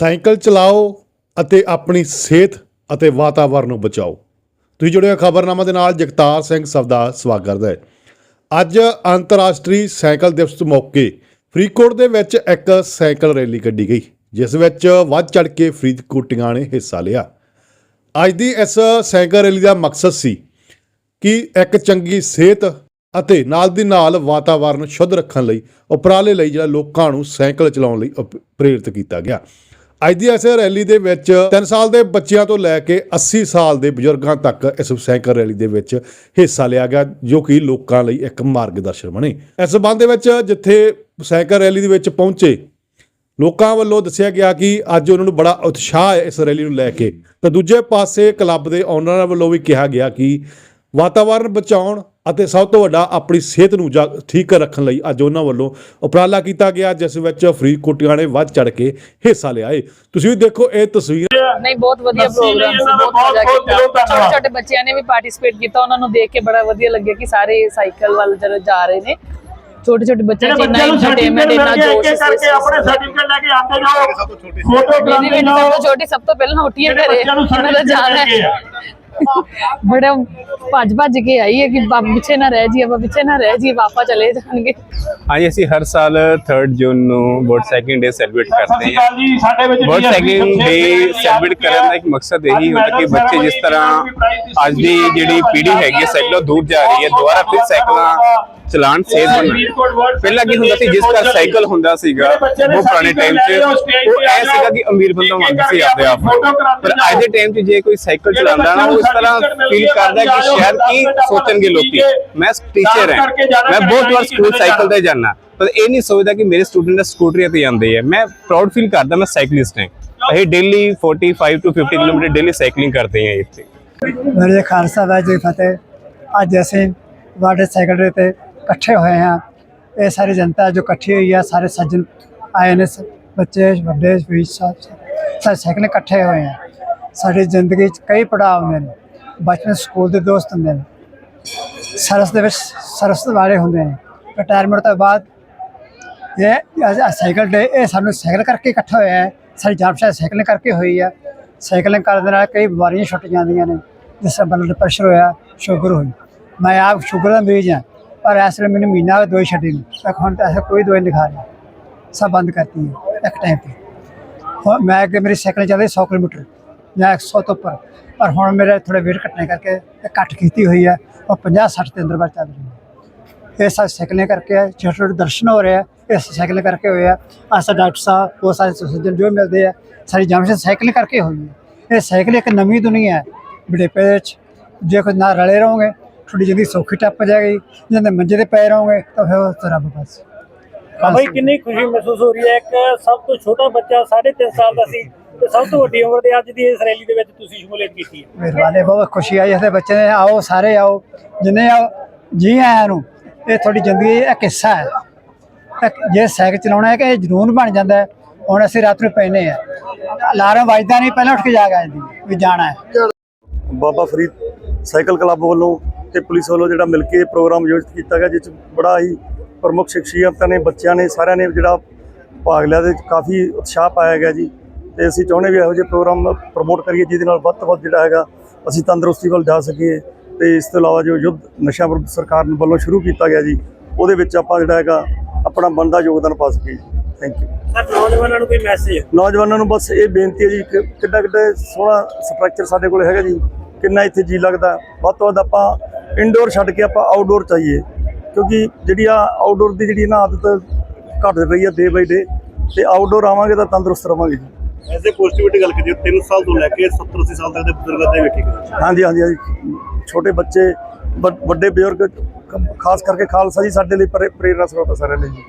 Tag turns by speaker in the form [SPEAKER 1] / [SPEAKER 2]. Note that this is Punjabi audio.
[SPEAKER 1] ਸਾਈਕਲ ਚਲਾਓ ਅਤੇ ਆਪਣੀ ਸਿਹਤ ਅਤੇ ਵਾਤਾਵਰਨ ਨੂੰ ਬਚਾਓ। ਤੁਸੀਂ ਜੁੜੇ ਹੋ ਖਬਰਨਾਮਾ ਦੇ ਨਾਲ, ਜਗਤਾਰ ਸਿੰਘ ਸਵਦਾ ਸਵਾਗਤ ਕਰਦਾ ਹੈ। ਅੱਜ ਅੰਤਰਰਾਸ਼ਟਰੀ ਸਾਈਕਲ ਦਿਵਸ ਮੌਕੇ ਫਰੀਦਕੋਟ ਦੇ ਵਿੱਚ ਇੱਕ ਸਾਈਕਲ ਰੈਲੀ ਕੱਢੀ ਗਈ, ਜਿਸ ਵਿੱਚ ਵੱਧ ਚੜ ਕੇ ਫਰੀਦਕੋਟੀਆਂ ਨੇ ਹਿੱਸਾ ਲਿਆ। ਅੱਜ ਦੀ ਇਸ ਸਾਈਕਲ ਰੈਲੀ ਦਾ ਮਕਸਦ ਸੀ ਕਿ ਇੱਕ ਚੰਗੀ ਸਿਹਤ ਅਤੇ ਨਾਲ ਦੀ ਨਾਲ ਵਾਤਾਵਰਨ ਸ਼ੁੱਧ ਰੱਖਣ ਲਈ, ਉਪਰਾਲੇ ਲਈ ਜਿਹੜਾ ਲੋਕਾਂ ਨੂੰ ਸਾਈਕਲ ਚਲਾਉਣ ਲਈ ਉਪ- ਪ੍ਰੇਰਿਤ ਕੀਤਾ ਗਿਆ। ਅੱਜ ਦੀ ਇਸ ਰੈਲੀ ਦੇ ਵਿੱਚ 3 ਸਾਲ ਦੇ ਬੱਚਿਆਂ ਤੋਂ ਲੈ ਕੇ 80 ਸਾਲ ਦੇ ਬਜ਼ੁਰਗਾਂ ਤੱਕ ਇਸ ਸਾਈਕਲ ਰੈਲੀ ਦੇ ਵਿੱਚ ਹਿੱਸਾ ਲਿਆ ਗਿਆ, ਜੋ ਕਿ ਲੋਕਾਂ ਲਈ ਇੱਕ ਮਾਰਗਦਰਸ਼ਨ ਬਣੇ। ਇਸ ਸੰਬੰਧ ਦੇ ਵਿੱਚ ਜਿੱਥੇ ਸਾਈਕਲ ਰੈਲੀ ਦੇ ਵਿੱਚ ਪਹੁੰਚੇ, ਲੋਕਾਂ ਵੱਲੋਂ ਦੱਸਿਆ ਗਿਆ ਕਿ ਅੱਜ ਉਹਨਾਂ ਨੂੰ ਬੜਾ ਉਤਸ਼ਾਹ ਹੈ ਇਸ ਰੈਲੀ ਨੂੰ ਲੈ ਕੇ। ਤਾਂ ਦੂਜੇ ਪਾਸੇ ਕਲੱਬ ਦੇ ਓਨਰਾਂ ਵੱਲੋਂ ਵੀ ਕਿਹਾ ਗਿਆ ਕਿ ਵਾਤਾਵਰਣ ਬਚਾਉਣ ਅਤੇ ਸਭ ਤੋਂ ਵੱਡਾ ਆਪਣੀ ਸਿਹਤ ਨੂੰ ਠੀਕ ਰੱਖਣ ਲਈ ਅੱਜ ਉਹਨਾਂ ਵੱਲੋਂ ਉਪਰਾਲਾ ਕੀਤਾ ਗਿਆ ਜਿਸ ਵਿੱਚ ਫਰੀਦਕੋਟੀਆਂ ਨੇ ਵੱਧ ਚੜ ਕੇ ਹਿੱਸਾ ਲਿਆ ਏ। ਤੁਸੀਂ ਵੀ ਦੇਖੋ ਇਹ ਤਸਵੀਰ।
[SPEAKER 2] ਨਹੀਂ ਬਹੁਤ ਵਧੀਆ ਪ੍ਰੋਗਰਾਮ ਸੀ
[SPEAKER 3] ਦਾ
[SPEAKER 2] ਬਹੁਤ ਮਜ਼ਾ ਕੀਤਾ। ਛੋਟੇ ਛੋਟੇ ਬੱਚਿਆਂ ਨੇ ਵੀ ਪਾਰਟਿਸਿਪੇਟ ਕੀਤਾ ਉਹਨਾਂ ਨੂੰ ਦੇਖ ਕੇ ਬੜਾ ਵਧੀਆ ਲੱਗਿਆ ਕਿ ਸਾਰੇ ਸਾਈਕਲ ਵੱਲ ਜਦੋਂ ਜਾ ਰਹੇ ਨੇ। ਛੋਟੇ ਛੋਟੇ ਬੱਚਿਆਂ
[SPEAKER 3] ਜਿਹੜੇ
[SPEAKER 2] ਚ ਇੰਨਾ
[SPEAKER 3] ਬੱਚਿਆਂ ਨੂੰ
[SPEAKER 2] ਐਂਟਰਟੇਨਮੈਂਟ
[SPEAKER 3] ਸਰਟੀਫਿਕੇਟ
[SPEAKER 2] ਇੰਨਾ ਜੋਸ਼
[SPEAKER 3] ਕੇ ਕਰਕੇ ਆਪਣੇ ਸਰਟੀਫਿਕੇਟ ਲੈ ਕੇ ਆਉਂਦੇ ਜਾਓ ਫੋਟੋ ਕਰਾਉਂਦੇ ਜਾਓ
[SPEAKER 2] ਸਭ ਤੋਂ ਛੋਟੀ ਸਭ ਤੋਂ ਪਹਿਲਾਂ ਉੱਠੀ ਹੈ
[SPEAKER 3] ਜਿਹੜੇ
[SPEAKER 2] ਘਰੇ
[SPEAKER 3] ਬੱਚਿਆਂ ਨੂੰ
[SPEAKER 2] ਉਹਨਾਂ ਦਾ ਜਾਣਾ ਹੈ। ਬੜਾ ਭੱਜ ਭੱਜ ਕੇ ਆਈ ਹੈ ਕਿ ਬਾ- ਪਿੱਛੇ ਨਾ ਰਹਿ ਜੀ ਆਪਾਂ ਪਿੱਛੇ ਨਾ ਰਹਿ ਜੀ ਪਾਪਾ ਚਲੇ ਜਾਣਗੇ।
[SPEAKER 4] ਹਾਂਜੀ ਅਸੀਂ ਹਰ ਸਾਲ 3 ਜੂਨ ਨੂੰ ਵੋਟ ਸਾਈਕਲਿੰਗ ਡੇ ਸੈਲੀਬ੍ਰੇਟ ਕਰਦੇ ਹਾਂ।
[SPEAKER 3] ਅਕਾਲ ਜੀ ਸਾਡੇ ਵਿੱਚ
[SPEAKER 4] ਵੋਟ
[SPEAKER 3] DSP
[SPEAKER 4] ਸਾਈਕਲਿੰਗ ਡੇ ਸੈਲੀਬ੍ਰੇਟ ਕਰਨ ਦਾ ਇੱਕ ਮਕਸਦ ਇਹੀ ਹੁੰਦਾ ਕਿ ਬੱਚੇ ਜਿਸ ਤਰ੍ਹਾਂ ਅੱਜ ਦੀ ਜਿਹੜੀ ਪੀੜ੍ਹੀ ਹੈਗੀ ਹੈ ਸਾਈਕਲਾਂ ਦੂਰ ਜਾ ਰਹੀ ਹੈ ਦੁਬਾਰਾ ਫਿਰ ਸਾਈਕਲਾਂ ਚਲਾਉਣ ਸੇਫ ਬਣਨ ਪਹਿਲਾਂ ਕੀ ਹੁੰਦਾ ਸੀ ਜਿਸ ਘਰ ਸਾਈਕਲ ਹੁੰਦਾ ਸੀਗਾ ਉਹ ਪੁਰਾਣੇ ਟਾਈਮ 'ਚ ਉਹ ਐ ਸੀਗਾ ਕਿ ਅਮੀਰ ਬੰਦਾ ਮੰਗਦਾ ਸੀ ਆਪਦੇ ਆਪ ਪਰ ਅੱਜ ਦੇ ਟਾਈਮ 'ਚ ਜੇ ਕੋਈ ਸਾਈਕਲ ਚਲਾਉਂਦਾ ਨਾ ਉਹ ਇਸ ਤਰ੍ਹਾਂ ਫੀਲ ਕਰਦਾ ਕਿ ਸ਼ਾਇਦ ਕੀ ਸੋਚਣਗੇ ਲੋਕੀ। ਮੈਂ ਟੀਚਰ ਹਾਂ। ਮੈਂ ਬਹੁਤ ਵਾਰ ਸਕੂਲ ਸਾਈਕਲ ਤੇ ਜਾਣਾ ਪਰ ਇਹ ਨਹੀਂ ਸੋਚਦਾ ਕਿ ਮੇਰੇ ਸਟੂਡੈਂਟ ਸਕੂਟਰੀਆਂ ਤੇ ਜਾਂਦੇ ਆ। ਮੈਂ ਪ੍ਰਾਊਡ ਫੀਲ ਕਰਦਾ ਮੈਂ ਸਾਈਕਲਿਸਟ ਹਾਂ। ਅਸੀਂ ਡੇਲੀ 45 ਤੋਂ 50 ਕਿਲੋਮੀਟਰ ਡੇਲੀ ਸਾਈਕਲਿੰਗ ਕਰਦੇ ਹਾਂ ਇੱਥੇ।
[SPEAKER 5] ਮੇਰੇ ਖਾਲਸਾ ਵਾਹਿਗੁਰੂ ਫਤਿਹ। ਅੱਜ ਅਸੀਂ ਵਾਟਰ ਸਾਈਕਲ ਤੇ ਇਕੱਠੇ ਹੋਏ ਹਾਂ। ਇਹ ਸਾਰੀ ਜਨਤਾ ਜੋ ਇਕੱਠੀ ਹੋਈ ਹੈ ਸਾਰੇ ਸੱਜਣ ਆਏ ਨੇ, ਸ- ਬੱਚੇ, ਵੱਡੇ ਵੀ ਸਭ ਸਾਰੇ ਸਾਈਕਲ ਇਕੱਠੇ ਹੋਏ ਆ। ਸਾਡੀ ਜ਼ਿੰਦਗੀ 'ਚ ਕਈ ਪੜਾਅ ਹੁੰਦੇ ਨੇ। ਬਚਪਨ ਸਕੂਲ ਦੇ ਦੋਸਤ ਹੁੰਦੇ ਨੇ। ਸਰਸ ਦੇ ਵਿੱਚ ਸਰਸ ਵਾਲੇ ਹੁੰਦੇ ਨੇ। ਰਿਟਾਇਰਮੈਂਟ ਤੋਂ ਬਾਅਦ ਇਹ ਸਾਈਕਲ ਡੇ ਇਹ ਸਾਨੂੰ ਸਾਈਕਲ ਕਰਕੇ ਇਕੱਠਾ ਹੋਇਆ ਹੈ ਸਾਡੀ ਜਾਪਸ਼ਾ ਸਾਈਕਲਿੰਗ ਕਰਕੇ ਹੋਈ ਹੈ ਸਾਈਕਲਿੰਗ ਕਰਨ ਦੇ ਨਾਲ ਕਈ ਬਿਮਾਰੀਆਂ ਛੁੱਟ ਜਾਂਦੀਆਂ ਨੇ। ਜਿਸ ਤਰ੍ਹਾਂ ਬਲੱਡ ਪ੍ਰੈਸ਼ਰ ਹੋਇਆ ਸ਼ੂਗਰ ਹੋਈ। ਮੈਂ ਆਪ ਸ਼ੂਗਰ ਦਾ ਮਰੀਜ਼ ਹਾਂ। ਪਰ ਇਸ ਵੇਲੇ ਮੈਨੂੰ ਮਹੀਨਾ ਹੋ ਗਿਆ ਦਵਾਈ ਛੱਡੀ ਨਹੀਂ ਮੈਂ ਹੁਣ ਤਾਂ ਐਸਾ ਕੋਈ ਦਵਾਈ ਨਹੀਂ ਖਾ ਰਿਹਾ। ਸਭ ਬੰਦ ਕਰਤੀ ਹੈ, ਇੱਕ ਟਾਈਮ ਤੇ। ਹੁਣ ਮੈਂ ਅੱਗੇ ਮੇਰੀ ਸਾਈਕਲ ਚੱਲਦੀ 100 ਕਿਲੋਮੀਟਰ। ਜਾਂ 100 ਤੋਂ ਉੱਪਰ। ਪਰ ਹੁਣ ਮੇਰੇ ਥੋੜੇ ਵੇਟ ਘਟਣੇ ਕਰਕੇ ਇਹ ਘੱਟ ਕੀਤੀ ਹੋਈ ਹੈ। ਉਹ 50 60 ਦੇ ਅੰਦਰ ਬਾਅਦ ਚੱਲ ਰਹੀ ਹੈ। ਇਹ ਸਭ ਸਾਈਕਲਿੰਗ ਕਰਕੇ ਹੈ। ਛੋਟੇ ਛੋਟੇ ਦਰਸ਼ਨ ਹੋ ਰਹੇ ਆ। ਇਸ ਸਾਈਕਲਿੰਗ ਕਰਕੇ ਹੋਏ ਆ। ਆਸਾ ਡਾਕਟਰ ਸਾਹਿਬ, ਬਹੁਤ ਸਾਰੇ ਸੱਜਣ ਜੋ ਮਿਲਦੇ ਆ। ਸਾਰੀ ਜਮਸ਼ੇਦ ਸਾਈਕਲ ਕਰਕੇ ਹੋਈ ਹੈ। ਇਹ ਸਾਈਕਲ ਇੱਕ ਨਵੀਂ ਦੁਨੀਆ ਹੈ। ਬੁਢੇਪੇ ਦੇ ਵਿੱਚ ਜੇ ਕੋਈ ਨਾ ਰਲੇ ਰਹੋਗੇ ਤੁਹਾਡੀ ਜ਼ਿੰਦਗੀ ਸੌਖੀ ਟੱਪ ਜਾਏਗੀ ਜੇ ਮੰਜੇ ਤੇ ਪਏ ਰਹੋਗੇ ਤਾਂ ਫਿਰ ਉਹ ਤਾਂ ਰੱਬ ਬਸ।
[SPEAKER 6] ਬਈ ਕਿੰਨੀ ਖੁਸ਼ੀ ਮਹਿਸੂਸ ਹੋ ਰਹੀ ਹੈ ਇੱਕ ਸਭ ਤੋਂ ਛੋਟਾ ਬੱਚਾ 3.5 ਸਾਲ ਦਾ ਸੀ ਤੇ ਸਭ ਤੋਂ ਵੱਡੀ ਉਮਰ ਦੇ ਅੱਜ ਦੀ ਇਸ ਰੈਲੀ ਦੇ ਵਿੱਚ ਤੁਸੀਂ ਸ਼ਮੂਲੀਅਤ ਕੀਤੀ ਹੈ।
[SPEAKER 5] ਮਿਹਰਬਾਨੀ ਬਹੁਤ ਖੁਸ਼ੀ ਆਈ ਇਸ ਦੇ ਬੱਚੇ ਨੇ। ਆਓ ਸਾਰੇ ਆਓ। ਜਿੰਨੇ ਆਓ ਜੀ ਆਇਆਂ ਨੂੰ ਇਹ ਤੁਹਾਡੀ ਜ਼ਿੰਦਗੀ ਦਾ ਇੱਕ ਹਿੱਸਾ ਹੈ। ਜੇ ਸਾਈਕਲ ਚਲਾਉਣਾ ਹੈ ਕਿ ਇਹ ਜਨੂਨ ਬਣ ਜਾਂਦਾ ਹੈ ਹੁਣ ਅਸੀਂ ਰਾਤ ਨੂੰ ਪੈਨੇ ਆ ਅਲਾਰਮ ਵੱਜਦਾ ਨਹੀਂ ਪਹਿਲਾਂ ਉੱਠ ਕੇ ਜਾਗ ਆ ਜਾਂਦੀ ਵੀ ਜਾਣਾ ਹੈ।
[SPEAKER 7] ਬਾਬਾ ਫਰੀਦ ਸਾਈਕਲ ਕਲੱਬ ਵੱਲੋਂ ਤੇ ਪੁਲਿਸ ਵੱਲੋਂ ਜਿਹੜਾ ਮਿਲ ਕੇ ਪ੍ਰੋਗਰਾਮ ਆਯੋਜਿਤ ਕੀਤਾ ਗਿਆ ਜਿਸ ਬੜਾ ਹੀ ਪ੍ਰਮੁੱਖ ਸ਼ਖਸੀਅਤਾਂ ਨੇ ਬੱਚਿਆਂ ਨੇ ਸਾਰਿਆਂ ਨੇ ਜਿਹੜਾ ਭਾਗ ਲਿਆ ਤੇ ਕਾਫੀ ਉਤਸ਼ਾਹ ਪਾਇਆ ਗਿਆ ਜੀ। ਤੇ ਅਸੀਂ ਚਾਹੁੰਦੇ ਵੀ ਇਹੋ ਜਿਹੇ ਪ੍ਰੋਗਰਾਮ ਪ੍ਰਮੋਟ ਕਰੀਏ ਜਿਹਦੇ ਨਾਲ ਵੱਧ ਤੋਂ ਵੱਧ ਜਿਹੜਾ ਹੈਗਾ ਅਸੀਂ ਤੰਦਰੁਸਤੀ ਵੱਲ ਜਾ ਸਕੀਏ। ਤੇ ਇਸ ਤੋਂ ਇਲਾਵਾ ਜੋ ਯੁੱਧ ਨਸ਼ਾ ਵਿਰੁੱਧ ਸਰਕਾਰ ਨੇ ਵੱਲੋਂ ਸ਼ੁਰੂ ਕੀਤਾ ਗਿਆ ਜੀ ਉਹਦੇ ਵਿੱਚ ਆਪਾਂ ਜਿਹੜਾ ਹੈਗਾ ਆਪਣਾ ਬਣਦਾ ਯੋਗਦਾਨ ਪਾ ਸਕੀਏ ਥੈਂਕ ਯੂ
[SPEAKER 6] ਸਰ ਨੌਜਵਾਨਾਂ ਨੂੰ ਕੋਈ ਮੈਸੇਜ
[SPEAKER 7] ਨੌਜਵਾਨਾਂ ਨੂੰ ਬਸ ਇਹ ਬੇਨਤੀ ਹੈ ਜੀ ਕਿ ਕਿੱਡਾ ਕਿੱਡਾ ਸੋਹਣਾ ਸਟਰਕਚਰ ਸਾਡੇ ਕੋਲ ਹੈਗਾ ਜੀ। ਕਿੰਨਾ ਇੱਥੇ ਜੀ ਲੱਗਦਾ। ਵੱਧ ਤੋਂ ਵੱਧ ਆਪਾਂ ਇਨਡੋਰ ਛੱਡ ਕੇ ਆਪਾਂ ਆਊਟਡੋਰ ਚਾਹੀਏ ਕਿਉਂਕਿ ਜਿਹੜੀ ਆ ਆਊਟਡੋਰ ਦੀ ਜਿਹੜੀ ਨਾ ਆਦਤ ਘਟ ਰਹੀ ਹੈ ਡੇ ਬਾਈ ਡੇ ਤੇ ਆਊਟਡੋਰ ਆਵਾਂਗੇ ਤਾਂ ਤੰਦਰੁਸਤ ਰਵਾਂਗੇ ਜੀ।
[SPEAKER 8] ਐਸੇ ਪੋਜ਼ਿਟਿਵਿਟੀ ਗੱਲ ਕਰੀਏ 3 ਸਾਲ ਤੋਂ ਲੈ ਕੇ 70 80 ਸਾਲ ਤੱਕ ਦੇ ਬਜ਼ੁਰਗਾਂ ਦੇ ਵੇਖੀ
[SPEAKER 7] ਹਾਂਜੀ ਹਾਂਜੀ ਹਾਂਜੀ। ਛੋਟੇ ਬੱਚੇ ਵੱਡ- ਬਜ਼ੁਰਗ ਖਾਸ ਕਰਕੇ ਖਾਲਸਾ ਜੀ ਸਾਡੇ ਲਈ ਪ੍ਰੇ- ਪ੍ਰੇਰਨਾ ਸਰੋਤ ਆ ਸਾਰਿਆਂ ਲਈ। ਜੀ